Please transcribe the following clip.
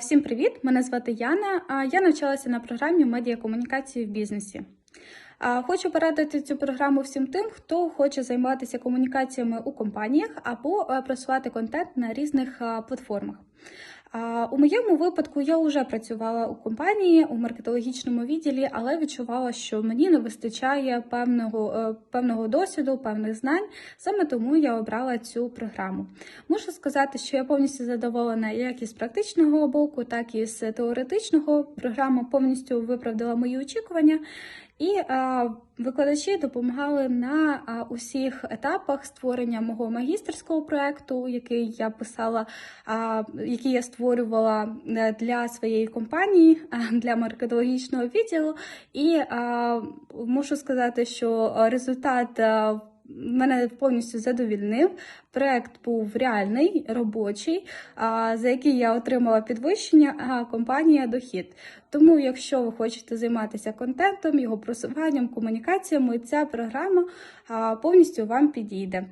Всім привіт! Мене звати Яна. Я навчалася на програмі медіакомунікації в бізнесі. Хочу порадити цю програму всім тим, хто хоче займатися комунікаціями у компаніях або е, просувати контент на різних платформах. У моєму випадку я вже працювала у компанії у маркетологічному відділі, але відчувала, що мені не вистачає певного, е, певного досвіду, певних знань. Саме тому я обрала цю програму. Мушу сказати, що я повністю задоволена як із практичного боку, так і з теоретичного. Програма повністю виправдала мої очікування. І е, викладачі допомагали на е, усіх етапах створення мого магістерського проекту, який я писала, е, який я створювала е, для своєї компанії, е, для маркетологічного відділу. І е, мушу сказати, що результат. Мене повністю задовільнив. Проект був реальний, робочий, за який я отримала підвищення, а компанія дохід. Тому, якщо ви хочете займатися контентом, його просуванням, комунікаціями, ця програма повністю вам підійде.